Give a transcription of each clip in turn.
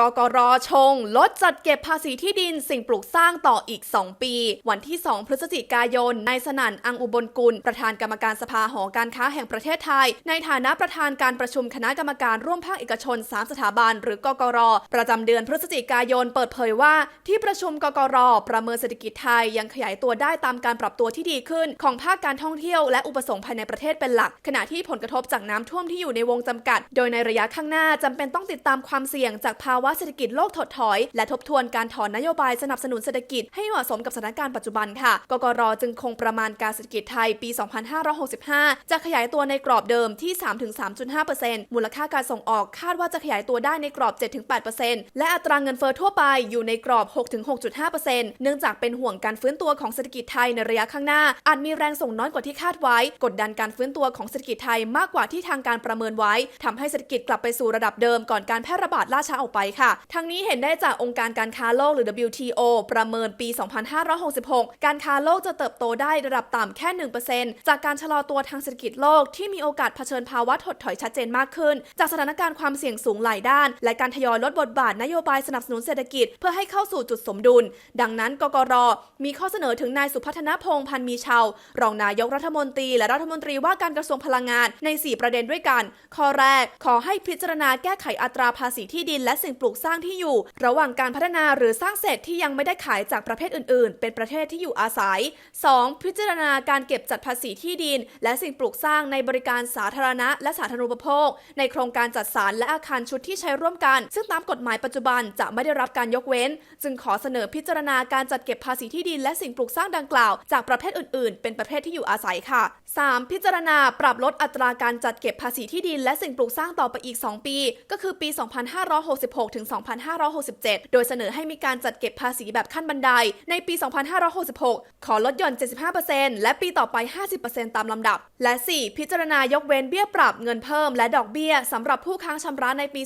กกรชง ลดจัดเก็บภาษีที่ดินสิ่งปลูกสร้างต่ออีก 2 ปี วันที่ 2 พฤศจิกายนนายสนั่นอังอุบลกุล ประธานกรรมการสภาหอการค้าแห่งประเทศไทย ในฐานะประธานการประชุมคณะกรรมการร่วมภาคเอกชน 3 สถาบัน หรือกกร ประจำเดือนพฤศจิกายนเปิดเผยว่า ที่ประชุมกกร ประเมินเศรษฐกิจไทยยังขยายตัวได้ตามการปรับตัวที่ดีขึ้น ของภาคการท่องเที่ยวและอุปสงค์ภายในประเทศเป็นหลัก ขณะที่ผลกระทบจากน้ำท่วมที่อยู่ในวงจำกัด โดยในระยะข้างหน้าจำเป็นต้องติดตามความเสี่ยงจากภาวะเศรษฐกิจโลกถดถอย และทบทวนการถอนนโยบายสนับสนุนเศรษฐกิจให้เหมาะสมกับสถานการณ์ปัจจุบันค่ะ กกรจึงคงประมาณการเศรษฐกิจไทยปี 2565 จะขยายตัวในกรอบเดิมที่ 3-3.5%มูลค่าการส่งออกคาดว่าจะขยายตัวได้ในกรอบ 7-8%และอัตราเงินเฟอ้อทั่วไปอยู่ในกรอบ 6-6.5%เนื่องจากเป็นห่วงการฟื้นตัวของเศรษฐกิจไทยในระยะข้างหน้า อาจมีแรงส่งน้อยกว่าที่คาดไว้ กดดันการฟื้นตัวของเศรษฐกิจไทยมากกว่าที่ทางการประเมินไว้ทำให้เศรษฐกิจกลับไปสู่ระดับเดิมก่อนการแพร่ระบาดล่าช้าออกไปค่ะ ทั้งนี้เห็นได้จากองค์การการค้าโลกหรือ WTO ประเมินปี 2566 การค้าโลกจะเติบโตได้ระดับต่ำแค่ 1%จากการชะลอตัวทางเศรษฐกิจโลกที่มีโอกาสเผชิญภาวะถดถอยชัดเจนมากขึ้น จากสถานการณ์ความเสี่ยงสูงหลายด้าน และการทยอยลดบทบาทนโยบายสนับสนุนเศรษฐกิจเพื่อให้เข้าสู่จุดสมดุล ดังนั้นกกรมีข้อเสนอถึงนายสุพัฒนพงษ์พันมีชาวรองนายกรัฐมนตรีและรัฐมนตรีว่าการกระทรวงพลังงานใน 4 ประเด็นด้วยกัน ข้อแรกขอให้พิจารณาแก้ไขอัตราภาษีที่ดินและสิ่งปลูกูกสร้างที่อยู่ ระหว่างการพัฒนาหรือสร้างเสร็จที่ยังไม่ได้ขายจากประเภทอื่น ๆ เป็นประเทศที่อยู่อาศัย 2. พิจารณาการเก็บจัดภาษีที่ดิน และสิ่งปลูกสร้างในบริการสาธารณะ และสาธารณูปโภค ในโครงการจัดสรรและอาคารชุดที่ใช้ร่วมกัน ซึ่งตามกฎหมายปัจจุบันจะไม่ได้รับการยกเว้น จึงขอเสนอพิจารณาการจัดเก็บภาษีที่ดิน และสิ่งปลูกสร้างดังกล่าว จากประเภทอื่น ๆ เป็นประเภทที่อยู่อาศัยค่ะ 3. พิจารณาปรับลดอัตราการจัดเก็บภาษีที่ดิน และสิ่งปลูกสร้างต่อไปอีก 2 ปี ก็คือปี 2566ถึง 2567 โดยเสนอให้มีการจัดเก็บภาษีแบบขั้นบันได ในปี 2566 ขอลดหย่อน 75%และปีต่อไป 50%ตามลำดับ และ 4. พิจารณายกเว้นเบี้ยปรับเงินเพิ่มและดอกเบี้ยสำหรับผู้ค้างชำระในปี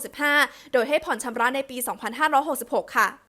2565 โดยให้ผ่อนชำระในปี 2566 ค่ะ